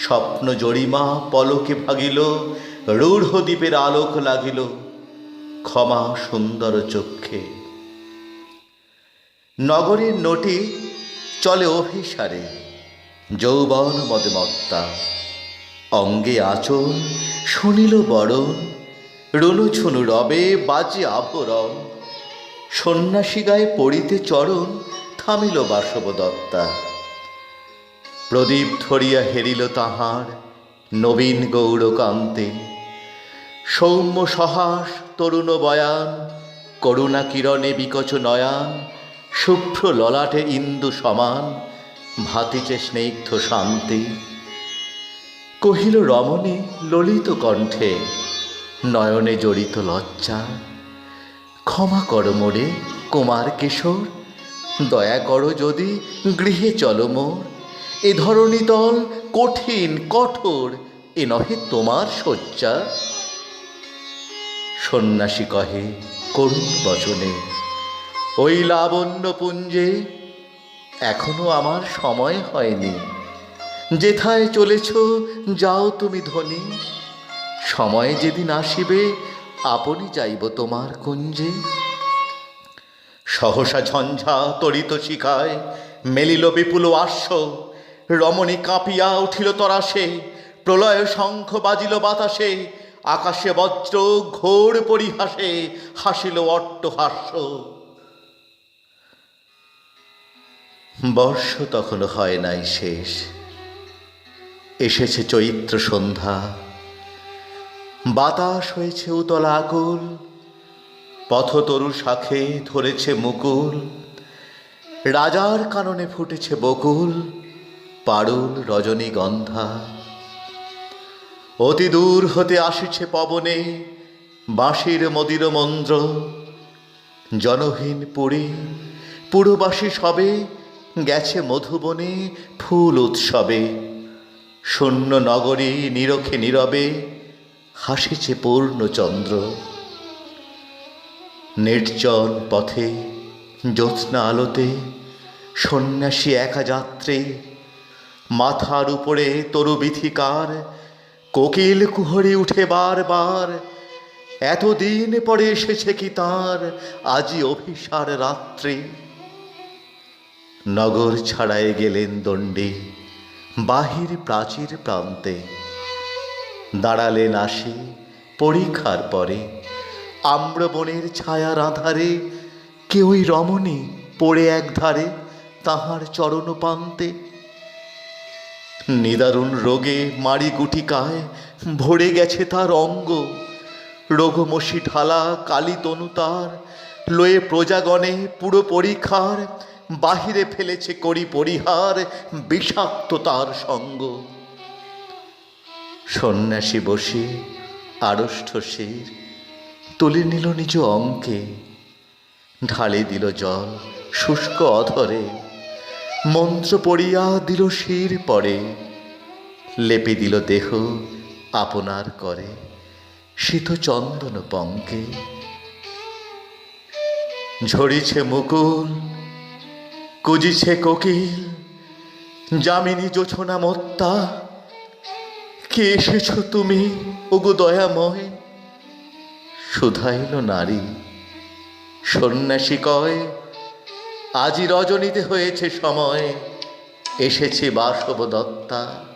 স্বপ্ন জরিমা পলকে ভাগিল, রূঢ় দ্বীপের আলোক লাগিল, ক্ষমা সুন্দর চক্ষে। নগরীর নটি চলে অভিসারে, যৌবন মদমত্তা। অঙ্গে আচল শুনিল বরণ রুনু ছুনু রবে বাজে আভরণ সন্ন্যাসী গায়ে পড়িতে চরণ, থামিল বাসব দত্তা প্রদীপ ধরিয়া হেরিল তাহার নবীন গৌরকান্তে। সৌম্য সহাস, তরুণ বয়ান, করুণা কিরণে বিকচ নয়ান, শুভ্র ললাটে ইন্দু সমান, ভাতিচে স্নিগ্ধ শান্তি। কহিল, রমণী, ললিত কণ্ঠে নয়নে জড়িত লজ্জা। ক্ষমা কর মোরে, কুমার কিশোর, দয়া করো যদি গৃহে চলো মোর। এ ধরণী তল কঠিন, কঠোর, এ নহে তোমার শয্যা। সন্ন্যাসী কহে, করুণ বচনে, ওই লাবণ্য পুঞ্জে এখনও আমার সময় হয়নি। যেথায় চলেছ, যাও তুমি ধনী। সময় যেদিন আসিবে, আপনি যাইব তোমার কুঞ্জে। সহসা ঝঞ্ঝা তরিত শিখায়, মেলিল বিপুল আশ্ব রমণী কাঁপিয়া উঠিল তরাসে প্রলয় শঙ্খ বাজিল বাতাসে, আকাশে বজ্র ঘোর পরিহাসে হাসিল অট্টহাস্য। বর্ষ তখনও হয় নাই শেষ, এসেছে চৈত্র সন্ধ্যা। বাতাস হয়েছে উতলা আকুল পথতরু শাখে ধরেছে মুকুল, রাজার কাননে ফুটেছে বকুল। পারুল রজনীগন্ধা। অতি দূর হতে আসিছে পবনে বাঁশির মদির মন্দ্র জনহীন পুরী, পুরবাসী সবে গেছে মধুবনে ফুল উৎসবে। শূন্য নগরী নিরখে নীরবে হাসিছে পূর্ণচন্দ্র। নির্জন পথে জ্যোৎস্না আলোতে সন্ন্যাসী একা যাত্রে মাথার উপরে তরু বিথিকার, কোকিল কুহরে উঠে বারবার। এতদিন পরে এসেছে কি তার? আজি অভিসার রাত্রে। নগর ছাড়ায় গেলেন দণ্ডে, বাহির প্রাচীর প্রান্তে। দাঁড়ালেন আসে পরীক্ষার পরে। আম্রবনের ছায়ার আধারে কেউই রমণী পড়ে এক ধারে তাহার চরণ পান্তে নিদারুণ রোগে মারি গুটিকায় ভরে গেছে তার অঙ্গ। রোগমসি ঢালা কালী তনু তার, লয়ে প্রজাগণে পুরো পরীক্ষার বাহিরে ফেলেছে করি পরিহার, বিষাক্ত তার সঙ্গ। সন্ন্যাসী বসে আড়ষ্ঠ শির, তুলে নিল নিজ অঙ্কে। ঢালে দিল জল শুষ্ক অধরে। মন্ত্র পড়িয়া দিল শির পরে, লেপে দিল দেহ আপনার করে, শীত চন্দন পঙ্কে। ঝরিছে মুকুল, কুজিছে কোকিল, যামিনী জোছনা মত্তা, কে এসেছ তুমি ওগো দয়াময়? শুধাইল নারী, সন্ন্যাসী কয় আজি রজনীতে হয়েছে সময়। এসেছে বাসব দত্তা